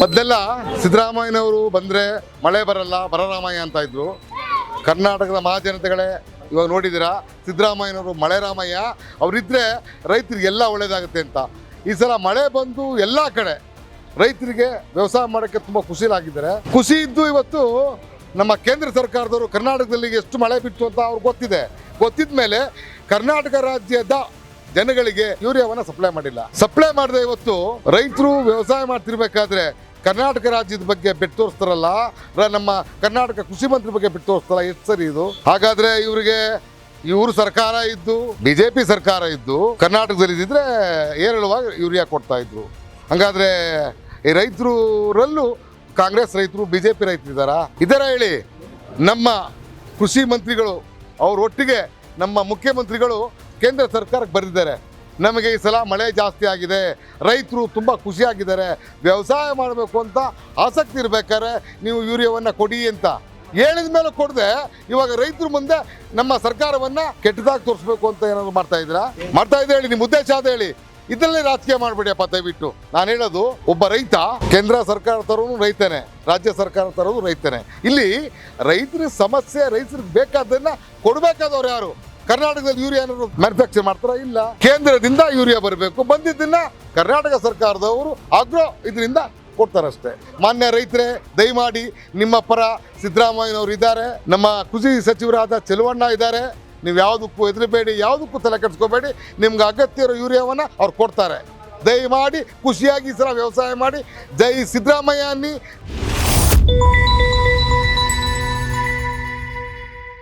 ಮೊದಲೆಲ್ಲ ಸಿದ್ದರಾಮಯ್ಯನವರು ಬಂದರೆ ಮಳೆ ಬರಲ್ಲ ಬರರಾಮಯ್ಯ ಅಂತ ಇದ್ರು. ಕರ್ನಾಟಕದ ಮಹಾಜನತೆಗಳೇ ಇವಾಗ ನೋಡಿದ್ದೀರಾ, ಸಿದ್ದರಾಮಯ್ಯನವರು ಮಳೆ ರಾಮಯ್ಯ ಅವರಿದ್ದರೆ ರೈತರಿಗೆಲ್ಲ ಒಳ್ಳೇದಾಗುತ್ತೆ ಅಂತ. ಈ ಸಲ ಮಳೆ ಬಂದು ಎಲ್ಲ ಕಡೆ ರೈತರಿಗೆ ವ್ಯವಸಾಯ ಮಾಡೋಕ್ಕೆ ತುಂಬ ಖುಷಿಲಾಗಿದ್ದಾರೆ ಖುಷಿ ಇದ್ದು ಇವತ್ತು ನಮ್ಮ ಕೇಂದ್ರ ಸರ್ಕಾರದವರು ಕರ್ನಾಟಕದಲ್ಲಿ ಎಷ್ಟು ಮಳೆ ಬಿತ್ತು ಅಂತ ಅವ್ರಿಗೆ ಗೊತ್ತಿದೆ. ಗೊತ್ತಿದ ಮೇಲೆ ಕರ್ನಾಟಕ ರಾಜ್ಯದ ಜನಗಳಿಗೆ ಯೂರಿಯಾವನ್ನು ಸಪ್ಲೈ ಮಾಡಿಲ್ಲ. ಸಪ್ಲೈ ಮಾಡಿದೆ ಇವತ್ತು ರೈತರು ವ್ಯವಸಾಯ ಮಾಡ್ತಿರ್ಬೇಕಾದ್ರೆ ಕರ್ನಾಟಕ ರಾಜ್ಯದ ಬಗ್ಗೆ ಬೆಟ್ಟು ತೋರಿಸ್ತಾರಲ್ಲ ನಮ್ಮ ಕರ್ನಾಟಕ ಕೃಷಿ ಮಂತ್ರಿ ಬಗ್ಗೆ ಬೆಟ್ಟು ತೋರಿಸ್ತಾರಲ್ಲ ಎಷ್ಟು ಸರಿ ಇದು? ಹಾಗಾದ್ರೆ ಇವರಿಗೆ ಇವರು ಸರ್ಕಾರ ಇದ್ದು, ಬಿಜೆಪಿ ಸರ್ಕಾರ ಇದ್ದು, ಕರ್ನಾಟಕದಲ್ಲಿ ಇದ್ದಿದ್ರೆ ಏರಳವಾಗಿ ಯೂರಿಯಾ ಕೊಡ್ತಾ ಇದ್ರು. ಹಂಗಾದ್ರೆ ಈ ರೈತರಲ್ಲೂ ಕಾಂಗ್ರೆಸ್ ರೈತರು, ಬಿಜೆಪಿ ರೈತರು ಇದ್ದಾರಾ? ಇದರ ಹೇಳಿ ನಮ್ಮ ಕೃಷಿ ಮಂತ್ರಿಗಳು ಅವ್ರ ಒಟ್ಟಿಗೆ ನಮ್ಮ ಮುಖ್ಯಮಂತ್ರಿಗಳು ಕೇಂದ್ರ ಸರ್ಕಾರಕ್ಕೆ ಬರೆದಿದ್ದಾರೆ ನಮಗೆ ಈ ಸಲ ಮಳೆ ಜಾಸ್ತಿ ಆಗಿದೆ. ರೈತರು ತುಂಬ ಖುಷಿಯಾಗಿದ್ದಾರೆ. ವ್ಯವಸಾಯ ಮಾಡಬೇಕು ಅಂತ ಆಸಕ್ತಿ ಇರಬೇಕಾದ್ರೆ ನೀವು ಯೂರಿಯಾವನ್ನು ಕೊಡಿ ಅಂತ ಹೇಳಿದ ಮೇಲೆ ಕೊಡದೆ, ಇವಾಗ ರೈತರ ಮುಂದೆ ನಮ್ಮ ಸರ್ಕಾರವನ್ನು ಕೆಟ್ಟದಾಗಿ ತೋರಿಸ್ಬೇಕು ಅಂತ ಏನಾದ್ರು ಮಾಡ್ತಾ ಇದ್ದೀರಾ? ಮಾಡ್ತಾ ಇದ್ದೆ ಹೇಳಿ, ನಿಮ್ಮ ಉದ್ದೇಶ ಅದು ಹೇಳಿ. ಇದರಲ್ಲೇ ರಾಜಕೀಯ ಮಾಡಬೇಡಿಯಪ್ಪ ದಯವಿಟ್ಟು. ನಾನು ಹೇಳೋದು, ಒಬ್ಬ ರೈತ ಕೇಂದ್ರ ಸರ್ಕಾರ ತರೋನು ರೈತನೇ, ರಾಜ್ಯ ಸರ್ಕಾರ ತರೋದು ರೈತನೇ. ಇಲ್ಲಿ ರೈತರ ಸಮಸ್ಯೆ, ರೈತರಿಗೆ ಬೇಕಾದ್ದನ್ನು ಕೊಡಬೇಕಾದವ್ರು ಯಾರು? ಕರ್ನಾಟಕದಲ್ಲಿ ಯೂರಿಯಾ ಏನಾದ್ರು ಮ್ಯಾನುಫ್ಯಾಕ್ಚರ್ ಮಾಡ್ತಾರ? ಇಲ್ಲ. ಕೇಂದ್ರದಿಂದ ಯೂರಿಯಾ ಬರಬೇಕು. ಬಂದಿದ್ದನ್ನ ಕರ್ನಾಟಕ ಸರ್ಕಾರದವರು ಆಗ್ರೋ ಇದರಿಂದ ಕೊಡ್ತಾರಷ್ಟೇ. ಮಾನ್ಯ ರೈತರೇ, ದಯಮಾಡಿ ನಿಮ್ಮ ಪರ ಸಿದ್ದರಾಮಯ್ಯನವರು ಇದ್ದಾರೆ. ನಮ್ಮ ಕೃಷಿ ಸಚಿವರಾದ ಚೆಲುವಣ್ಣ ಇದ್ದಾರೆ. ನೀವು ಯಾವುದಕ್ಕೂ ಹೆದರಬೇಡಿ, ಯಾವುದಕ್ಕೂ ತಲೆ ಕೆಡಿಸ್ಕೋಬೇಡಿ. ನಿಮ್ಗೆ ಅಗತ್ಯ ಇರೋ ಯೂರಿಯಾವನ್ನು ಅವ್ರು ಕೊಡ್ತಾರೆ. ದಯಮಾಡಿ ಖುಷಿಯಾಗಿ ಸಲ ವ್ಯವಸಾಯ ಮಾಡಿ. ಜೈ ಸಿದ್ದರಾಮಯ್ಯ